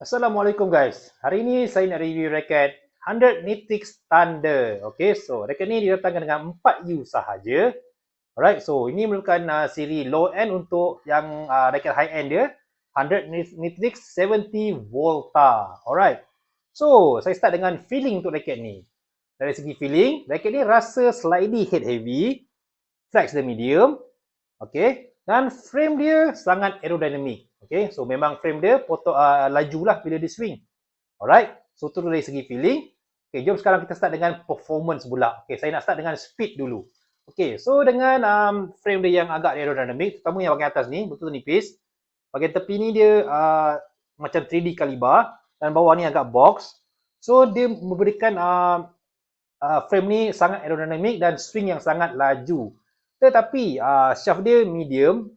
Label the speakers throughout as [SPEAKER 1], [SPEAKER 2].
[SPEAKER 1] Assalamualaikum guys. Hari ini saya nak review raket 100 Nitix Thunder. Okay, so raket ni didatangkan dengan 4U sahaja. Alright, so ini merupakan uh, siri low end untuk yang uh, raket high end dia. 100 Nitix 70 Volta. Alright. So, saya start dengan feeling untuk raket ni. Dari segi feeling, raket ni rasa slightly head heavy. Flex the medium. Okay. Dan frame dia sangat aerodynamic. Okay, so memang frame dia potong uh, laju lah bila dia swing. Alright, so tu dari segi feeling. Okay, jom sekarang kita start dengan performance pula. Okay, saya nak start dengan speed dulu. Okay, so dengan um, frame dia yang agak aerodynamic, terutama yang bahagian atas ni, betul nipis. Bahagian tepi ni dia uh, macam 3D kalibar dan bawah ni agak box. So dia memberikan uh, uh, frame ni sangat aerodynamic dan swing yang sangat laju. Tetapi uh, shaft dia medium,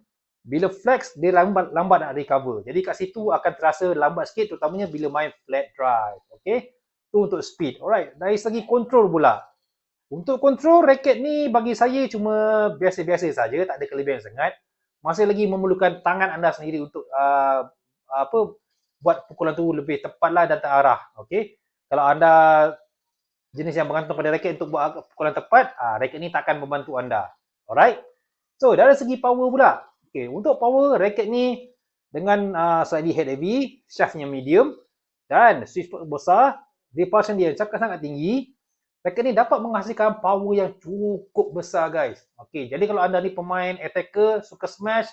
[SPEAKER 1] bila flex dia lambat lambat nak recover. Jadi kat situ akan terasa lambat sikit terutamanya bila main flat drive. Okey. Tu untuk speed. Alright. Dari segi control pula. Untuk control raket ni bagi saya cuma biasa-biasa saja, tak ada kelebihan sangat. Masih lagi memerlukan tangan anda sendiri untuk uh, apa buat pukulan tu lebih tepatlah dan terarah. Okey. Kalau anda jenis yang bergantung pada raket untuk buat pukulan tepat, uh, raket ni takkan membantu anda. Alright. So, dari segi power pula, Okay, untuk power raket ni dengan uh, slightly head heavy, shaftnya medium dan switch besar, repulsion dia sangat sangat tinggi. Raket ni dapat menghasilkan power yang cukup besar guys. Okay, jadi kalau anda ni pemain attacker, suka smash,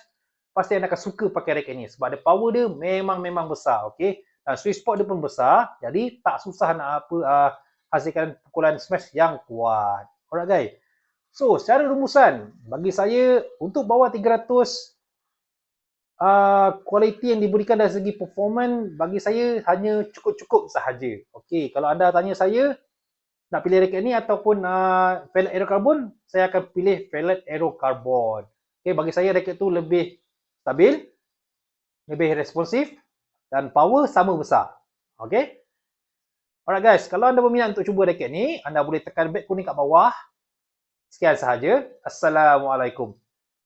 [SPEAKER 1] pasti anda akan suka pakai raket ni sebab ada power dia memang memang besar. Okay, dan sweet spot dia pun besar, jadi tak susah nak apa uh, hasilkan pukulan smash yang kuat. Alright guys. So, secara rumusan, bagi saya untuk bawah 300 uh, kualiti yang diberikan dari segi performance bagi saya hanya cukup-cukup sahaja. Okey, kalau anda tanya saya nak pilih raket ni ataupun uh, pellet aero carbon, saya akan pilih pellet aero carbon. Okey, bagi saya raket tu lebih stabil, lebih responsif dan power sama besar. Okey. Alright guys, kalau anda berminat untuk cuba raket ni, anda boleh tekan beg kuning kat bawah Sekian sahaja. Assalamualaikum.